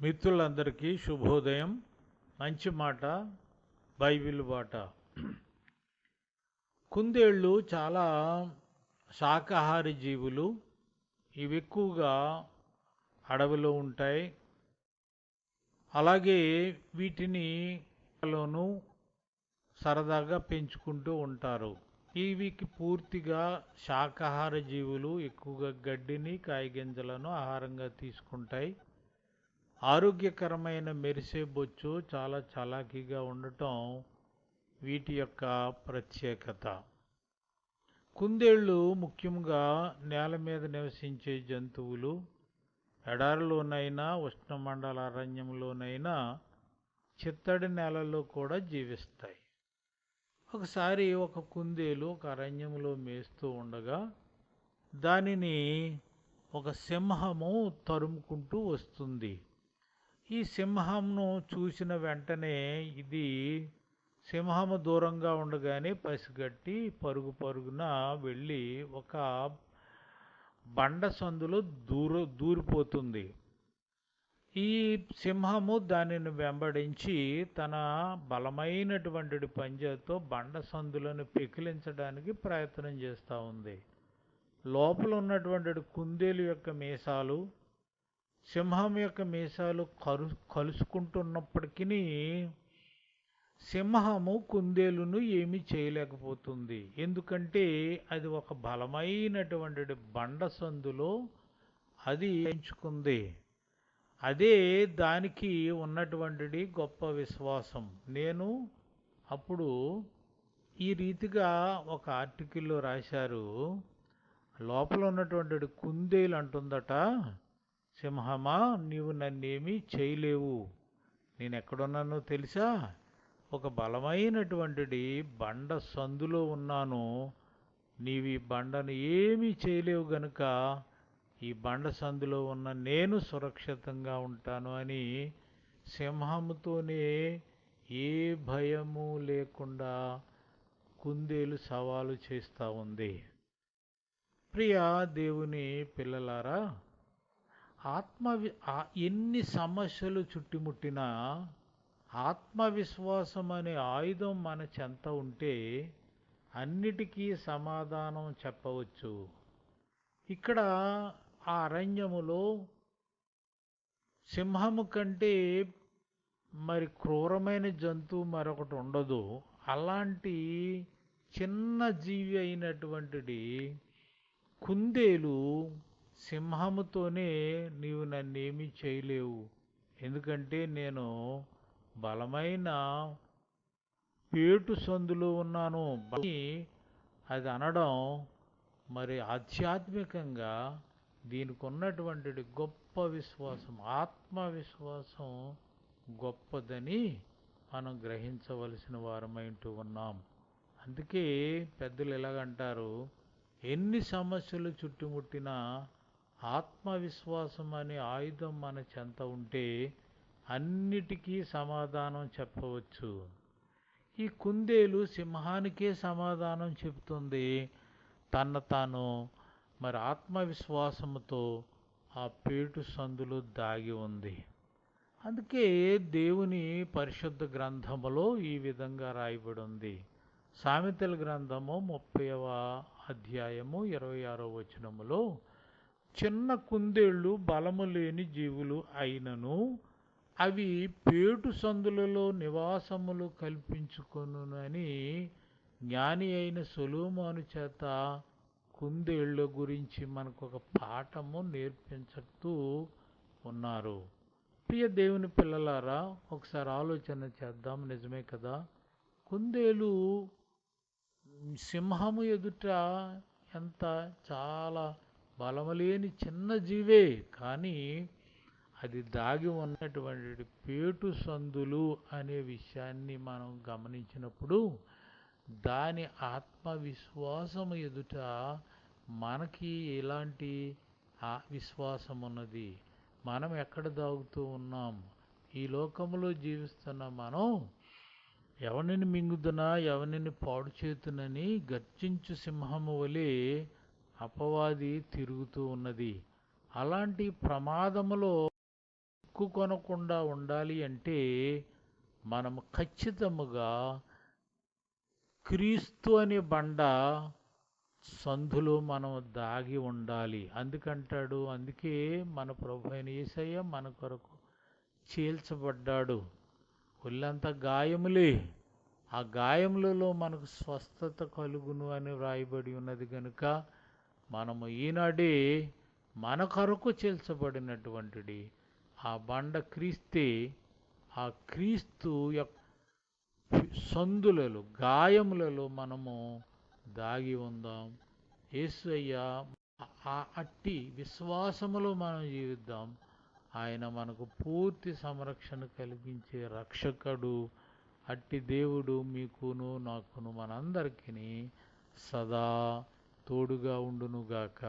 మిత్రులందరికీ శుభోదయం. మంచి మాట బైబిల్ బాట కుందేళ్ళు చాలా శాకాహారి జీవులు. ఇవి ఎక్కువగా అడవిలో ఉంటాయి. అలాగే వీటిని లోను సరదాగా పెంచుకుంటూ ఉంటారు. ఇవికి పూర్తిగా శాకాహార జీవులు ఎక్కువగా గడ్డిని కాయగింజలను ఆహారంగా తీసుకుంటాయి. ఆరోగ్యకరమైన మెరిసే బొచ్చు చాలా చలాకీగా ఉండటం వీటి యొక్క ప్రత్యేకత. కుందేళ్ళు ముఖ్యంగా నేల మీద నివసించే జంతువులు ఎడారిలోనైనా ఉష్ణమండల అరణ్యంలోనైనా చిత్తడి నేలలో కూడా జీవిస్తాయి. ఒకసారి ఒక కుందేలు ఒక అరణ్యంలో మేస్తూ ఉండగా దానిని ఒక సింహము తరుముకుంటూ వస్తుంది. ఈ సింహంను చూసిన వెంటనే ఇది సింహము దూరంగా ఉండగానే పసిగట్టి పరుగు పరుగున వెళ్ళి ఒక బండ సందులో దూర దూరిపోతుంది. ఈ సింహము దానిని వెంబడించి తన బలమైనటువంటి పంజాతో బండ సందులను పెకిలించడానికి ప్రయత్నం చేస్తూ ఉంది. లోపల ఉన్నటువంటి కుందేలు యొక్క మీసాలు సింహం యొక్క మీసాలు కరు కలుసుకుంటున్నప్పటికీ సింహము కుందేలును ఏమీ చేయలేకపోతుంది. ఎందుకంటే అది ఒక బలమైనటువంటి బండ సందులో అది ఎంచుకుంది. అదే దానికి ఉన్నటువంటి గొప్ప విశ్వాసం. నేను అప్పుడు ఈ రీతిగా ఒక ఆర్టికల్లో రాశారు. లోపల ఉన్నటువంటి కుందేలు అంటుందట. సింహమా నీవు నన్నేమీ చేయలేవు. నేను ఎక్కడున్నానో తెలుసా? ఒక బలమైనటువంటి బండ సందులో ఉన్నాను. నీవు ఈ బండను ఏమీ చేయలేవు గనుక ఈ బండ సందులో ఉన్న నేను సురక్షితంగా ఉంటాను అని సింహముతోనే ఏ భయము లేకుండా కుందేలు సవాలు చేస్తూ ఉంది. ప్రియా దేవుని పిల్లలారా ఆత్మవి ఎన్ని సమస్యలు చుట్టుముట్టినా ఆత్మవిశ్వాసం అనే ఆయుధం మన చెంత ఉంటే అన్నిటికీ సమాధానం చెప్పవచ్చు. ఇక్కడ ఆ అరణ్యములో సింహము కంటే మరి క్రూరమైన జంతువు మరొకటి ఉండదు. అలాంటి చిన్న జీవి అయినటువంటిది కుందేలు సింహముతోనే నీవు నన్నేమీ చేయలేవు. ఎందుకంటే నేను బలమైన పేటు సందులో ఉన్నాను. అది అనడం మరి ఆధ్యాత్మికంగా దీనికి ఉన్నటువంటి గొప్ప విశ్వాసం ఆత్మవిశ్వాసం గొప్పదని మనం గ్రహించవలసిన వారమైంటూ ఉన్నాం. అందుకే పెద్దలు ఎలాగంటారు ఎన్ని సమస్యలు చుట్టుముట్టినా ఆత్మవిశ్వాసం అనే ఆయుధం మన చెంత ఉంటే అన్నిటికీ సమాధానం చెప్పవచ్చు. ఈ కుందేలు సింహానికే సమాధానం చెబుతుంది. తన తాను మరి ఆత్మవిశ్వాసముతో ఆ పేటు సందులో దాగి ఉంది. అందుకే దేవుని పరిశుద్ధ గ్రంథములో ఈ విధంగా రాయబడి ఉంది సామెతల గ్రంథము ముప్పైవ అధ్యాయము ఇరవై ఆరో వచనములో చిన్న కుందేళ్ళు బలము లేని జీవులు అయినను అవి పేటు సందులలో నివాసములు కల్పించుకొనునని జ్ఞాని అయిన సొలోమోను చేత కుందేళ్ళ గురించి మనకు ఒక పాఠము నేర్పించుతూ ఉన్నారు. ప్రియ దేవుని పిల్లలారా ఒకసారి ఆలోచన చేద్దాం. నిజమే కదా? కుందేలు సింహము ఎదుట ఎంత చాలా బలములేని చిన్న జీవే కానీ అది దాగి ఉన్నటువంటి పేటు సందులు అనే విషయాన్ని మనం గమనించినప్పుడు దాని ఆత్మవిశ్వాసం ఎదుట మనకి ఎలాంటి ఆ విశ్వాసం ఉన్నది? మనం ఎక్కడ దాగుతూ ఉన్నాం? ఈ లోకంలో జీవిస్తున్న మనం ఎవరిని మింగుదునా ఎవరిని పాడు చేతునని గర్జించు సింహము వలె అపవాది తిరుగుతూ ఉన్నది. అలాంటి ప్రమాదములో చిక్కుకొనకుండా ఉండాలి అంటే మనం ఖచ్చితముగా క్రీస్తు అనే బండ సందులో మనం దాగి ఉండాలి. అందుకంటాడు అందుకే మన ప్రభు అయిన యేసయ్య మన కొరకు చీల్చబడ్డాడు. ఒళ్ళంతా గాయములే. ఆ గాయములలో మనకు స్వస్థత కలుగును అని వ్రాయబడి ఉన్నది కనుక మనము ఈనాడే మన కొరకు చీల్చబడినటువంటిది ఆ బండ క్రీస్తే ఆ క్రీస్తు యొక్క సందులలో గాయములలో మనము దాగి ఉందాం. యేసయ్య ఆ అట్టి విశ్వాసములో మనం జీవిద్దాం. ఆయన మనకు పూర్తి సంరక్షణ కలిగించే రక్షకుడు అట్టి దేవుడు మీకును నాకును మనందరికీ సదా తోడుగా ఉండునుగాక.